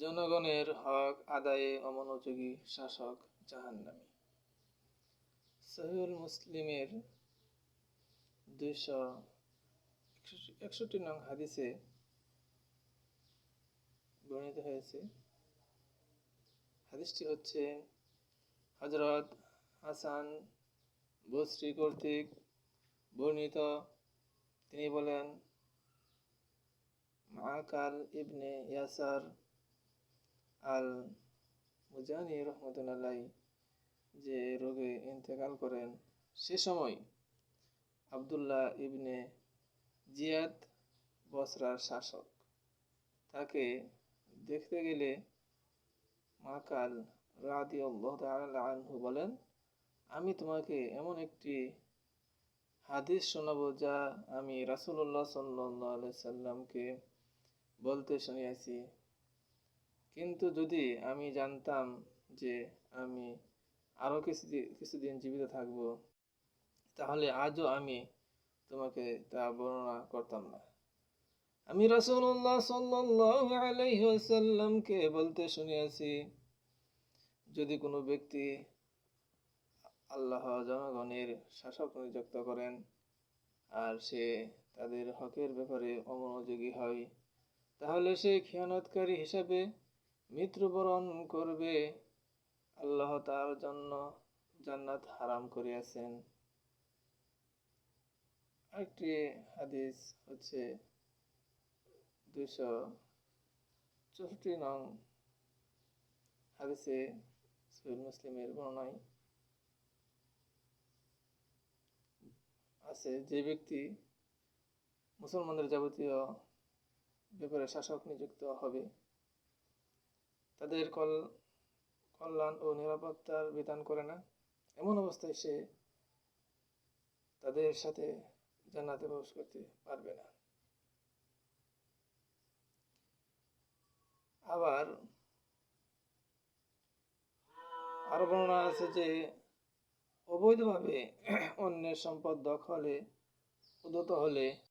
জনগণের হক আদায়ে অমনোযোগী শাসক জাহান্নামী। সহিউল মুসলিমের দুইশো একষট্টি নং হাদিসে বর্ণিত হয়েছে। হাদিসটি হচ্ছে হজরত হাসান বসরি কর্তৃক বর্ণিত। তিনি বলেন মাকাল ইবনে ইয়াসার আল মুজানি রহমতুল্লাহ যে রোগে ইন্তেকাল করেন, সে সময় আবদুল্লাহ ইবনে জিয়াদ বসরার শাসক। তাকে দেখতে গেলে মাকাল রাদি আনহু বলেন, আমি তোমাকে এমন একটি হাদিস শোনাবো যা আমি রাসুল্লাহ সাল্লাহ সাল্লামকে বলতে শুনিয়াছি। কিন্তু যদি আমি জানতাম যে আমি আরও কিছু কিছুদিন জীবিত থাকব, তাহলে আজও আমি তোমাকে তা বর্ণনা করতাম না। আমি রাসুল্লাহ সাল্লাহ আলাইসাল্লামকে বলতে শুনিয়াছি, যদি কোনো ব্যক্তি আল্লাহ জনগণের শাসক নিযুক্ত করেন আর সে তাদের হকের ব্যাপারে অমনোযোগী হয়, তাহলে সে খেয়ানতকারী হিসাবে মৃত্যুবরণ করবে, আল্লাহ তার জন্য জান্নাত হারাম করিয়াছেন। আরেকটি হাদিস হচ্ছে দুইশো চৌষট্টি নং হাদিসে সহিহ মুসলিমের বর্ণায় আছে, যে ব্যক্তি মুসলমানদের যাবতীয় ব্যাপারে শাসক নিযুক্ত হবে তাদের কল, কল্যাণ ও নিরাপত্তার বিধান করে না। এমন অবস্থায় সে তাদের সাথে জান্নাতে প্রবেশ করতে পারবে না। আবার আরও বর্ণনা আছে যে, অবৈধভাবে অন্যের সম্পদ দখলে, উদ্যত হলে